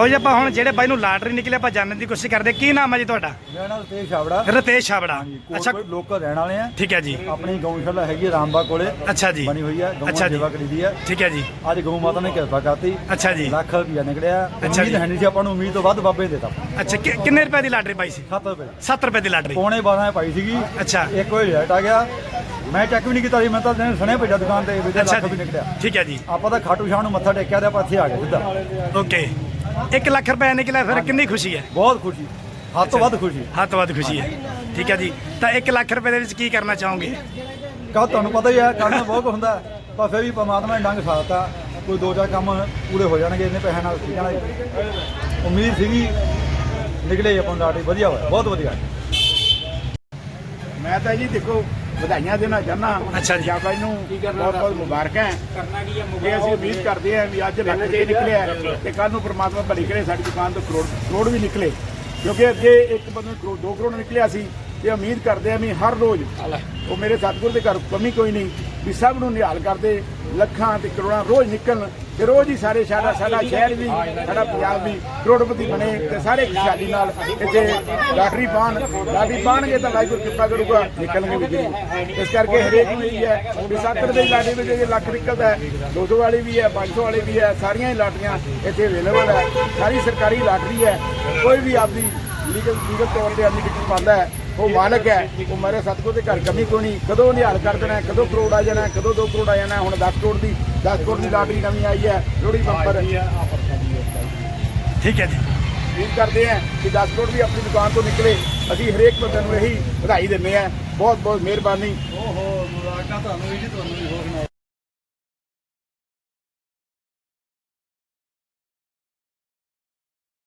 ਉਹ ਜੀ ਆਪਾਂ ਹੁਣ ਜਿਹੜੇ ਬਾਈ ਨੂੰ ਲਾਟਰੀ ਨਿਕਲੀ ਆਪਾਂ ਜਾਣਨ ਦੀ ਕੋਸ਼ਿਸ਼ ਕਰਦੇ ਕੀ ਨਾਮ ਹੈ ਜੀ ਤੁਹਾਡਾ? ਮੇਰਾ ਨਾਮ ਰਤੇਸ਼ ਛਾਬੜਾ। ਰਤੇਸ਼ ਛਾਬੜਾ। ਅੱਛਾ। ਅੱਛਾ ਲੋਕਲ ਰਹਿਣ ਵਾਲੇ ਆ। ਠੀਕ ਹੈ ਜੀ। ਆਪਣੀ ਗਊਸ਼ਾਲਾ ਹੈਗੀ ਹੈ ਰਾਮਬਾ ਕੋਲੇ। ਅੱਛਾ ਜੀ। ਬਣੀ ਹੋਈ ਹੈ ਅੱਛਾ ਗਊਆਂ ਜੀ। ਸੇਵਾ ਕਰੀਦੀ ਹੈ ਠੀਕ ਹੈ ਜੀ। ਅੱਜ ਗਊ ਮਾਤਾ ਨੇ ਕਿਰਪਾ ਕਰਤੀ। ਅੱਛਾ ਜੀ। ਲੱਖ ਰੁਪਇਆ ਨਿਕਲਿਆ। ਅੱਛਾ ਉਮੀਦ ਜੀ। ਹੈ ਨਹੀਂ ਸੀ ਆਪਾਂ ਨੂੰ ਉਮੀਦ ਤੋਂ ਵੱਧ ਬਾਬੇ ਦਿੱਤਾ। ਅੱਛਾ ਕਿੰਨੇ ਰੁਪਏ ਦੀ ਲਾਟਰੀ ਪਾਈ ਸੀ? 7 ਰੁਪਏ। 7 ਰੁਪਏ ਦੀ ਲਾਟਰੀ। ਪੌਣੇ 12 ਪਾਈ ਸੀਗੀ। ਅੱਛਾ। ਇੱਕ ਵਜੇ ਰੇਟ ਆ ਗਿਆ। ਮੈਂ ਚੈੱਕ ਵੀ ਨਹੀਂ ਕੀਤਾ ਸੀ ਮੈਂ ਤਾਂ ਦਿਨ ਸੁਣਿਆ ਭੇਜਾ ਦੁਕਾਨ ਤੇ ਵੀ ਲੱਖ ਵੀ ਜੀ। ਨਿਕਲਿਆ। ਠੀਕ ਹੈ ਜੀ। ਆਪਾਂ ਤਾਂ ਖਾਟੂ ਸ਼ਾਹ ਨੂੰ ਮੱਥਾ ਟੇਕਿਆ ਤੇ ਆਪਾਂ ਇੱਥੇ ਆ ਗਏ ਸਿੱਧਾ। ਓਕੇ। 1 ਲੱਖ ਰੁਪਏ ਨਿਕਲਿਆ ਫਿਰ ਕਿੰਨੀ ਖੁਸ਼ੀ ਹੈ? ਬਹੁਤ ਖੁਸ਼ੀ। ਹੱਦ ਤੋਂ ਵੱਧ ਖੁਸ਼ੀ। ਹੱਥ ਵੱਧ ਖੁਸ਼ੀ ਹੈ। ਠੀਕ ਹੈ ਜੀ। ਤਾਂ 1 ਲੱਖ ਰੁਪਏ ਦੇ ਵਿੱਚ ਕੀ ਕਰਨਾ ਚਾਹੋਗੇ? ਕਾ ਤੁਹਾਨੂੰ ਪਤਾ ਹੀ ਹੈ ਕੰਮ ਬਹੁਤ ਹੁੰਦਾ ਪਰ ਫਿਰ ਵੀ ਪਰਮਾਤਮਾ ਨੇ ਡੰਗ ਸਾਥਾ ਕੋਈ ਦੋ ਚਾਰ ਕੰਮ ਪੂਰੇ ਹੋ ਜਾਣਗੇ ਇੰਨੇ ਪੈਸੇ ਨਾਲ ਠੀਕ ਹੈ ਨਾ ਉਮੀਦ ਸੀਗੀ ਨਿਕਲੇ ਆਪਾਂ ਲਾਟਰੀ। ਵਧੀਆ ਹੋਇਆ ਬਹੁਤ ਵਧੀਆ। ਮੈਂ ਤਾਂ ਜੀ ਦੇਖੋ ਵਧਾਈਆਂ ਦੇਣਾ ਚਾਹਨਾ ਅੱਛਾ ਜੀ। ਬਾਈ ਨੂੰ ਬਹੁਤ ਬਹੁਤ ਮੁਬਾਰਕਾਂ ਇਹ ਅਸੀਂ ਉਮੀਦ ਕਰਦੇ ਹਾਂ ਵੀ ਅੱਜ ਲੱਖ ਰੁਪਏ ਨਿਕਲਿਆ ਤੇ ਕੱਲ ਨੂੰ ਪ੍ਰਮਾਤਮਾ ਭਲੀ ਕਰੇ ਸਾਡੀ ਦੁਕਾਨ ਤੋਂ ਕਰੋੜ ਕਰੋੜ ਵੀ ਨਿਕਲੇ। ਕਿਉਂਕਿ ਅੱਗੇ ਇੱਕ ਬੰਦੇ ਨੂੰ ਕਰੋੜ 2 ਕਰੋੜ ਨਿਕਲਿਆ ਸੀ। ਤੇ ਉਮੀਦ ਕਰਦੇ ਹਾਂ ਵੀ ਹਰ ਰੋਜ਼ ਉਹ ਮੇਰੇ ਸਤਿਗੁਰ ਦੇ ਘਰ ਕਮੀ ਕੋਈ ਨਹੀਂ ਵੀ ਸਭ ਨੂੰ ਨਿਹਾਲ ਕਰਦੇ ਲੱਖਾਂ ਤੇ ਕਰੋੜਾਂ ਰੋਜ਼ ਨਿਕਲਣ। ਤੇ ਰੋਜ਼ ਹੀ ਸਾਰੇ ਸਾਡਾ ਸਾਡਾ ਸ਼ਹਿਰ ਵੀ, ਸਾਡਾ ਪੰਜਾਬ ਵੀ ਕਰੋੜਪਤੀ ਬਣੇ ਤੇ ਸਾਰੇ ਖੁਸ਼ਹਾਲੀ ਨਾਲ ਇੱਥੇ ਲਾਟਰੀ ਪਾਣ ਲਾਟਰੀ ਪਾਣਗੇ ਤਾਂ ਵਾਹਿਗੁਰੂ ਕਿਰਪਾ ਕਰੂਗਾ, ਨਿਕਲਣਗੇ ਵੀ ਜ਼ਰੂਰ। ਇਸ ਕਰਕੇ ਹਰੇਕ ਨੂੰ ਇਹ ਹੈ ਵੀ 70 ਰੁਪਏ ਦੀ ਲਾਟਰੀ ਵਿੱਚ ਜੇ ਲੱਖ ਨਿਕਲਦਾ ਹੈ 200 ਵਾਲੀ ਵੀ ਹੈ 500 ਵਾਲੀ ਵੀ ਹੈ, ਸਾਰੀਆਂ ਹੀ ਲਾਟਰੀਆਂ ਇੱਥੇ ਅਵੇਲੇਬਲ ਹੈ। ਸਾਰੀ ਸਰਕਾਰੀ ਲਾਟਰੀ ਹੈ, ਕੋਈ ਵੀ ਆਪਦੀ ਲੀਗਲ ਲੀਗਲ ਤੌਰ ਤੇ ਆਪਣੀ ਟਿਕਟ ਪਾਉਂਦਾ ਹੈ, ਉਹ ਮਾਲਕ ਹੈ, ਉਹ ਮੇਰੇ ਸਤਿਗੁਰ ਦੇ ਘਰ ਕਮੀ ਕੋਈ ਨਹੀਂ, ਕਦੋਂ ਨਿਹਾਲ ਕਰ ਦੇਣਾ ਕਦੋਂ ਕਰੋੜ ਆ ਜਾਣਾ ਕਦੋਂ 2 ਕਰੋੜ ਆ ਜਾਣਾ ਹੁਣ 10 ਕਰੋੜ ਦੀ 10 ਕਰੋੜ ਦੀ ਲਾਟਰੀ ਨਵੀਂ ਆਈ ਹੈ ਲੋਹੜੀ ਬੰਪਰ ਠੀਕ ਹੈ ਜੀ। ਉਮੀਦ ਕਰਦੇ ਹਾਂ ਕਿ 10 ਕਰੋੜ ਵੀ ਆਪਣੀ ਦੁਕਾਨ ਤੋਂ ਨਿਕਲੇ। ਅਸੀਂ ਹਰੇਕ ਬੰਦੇ ਨੂੰ ਇਹੀ ਵਧਾਈ ਦਿੰਦੇ ਹਾਂ। ਬਹੁਤ ਬਹੁਤ ਮਿਹਰਬਾਨੀ। ਓਹੋ ਮੁਬਾਰਕਾਂ ਤੁਹਾਨੂੰ ਵੀ ਜੀ ਤੁਹਾਨੂੰ ਵੀ ਹੋਰ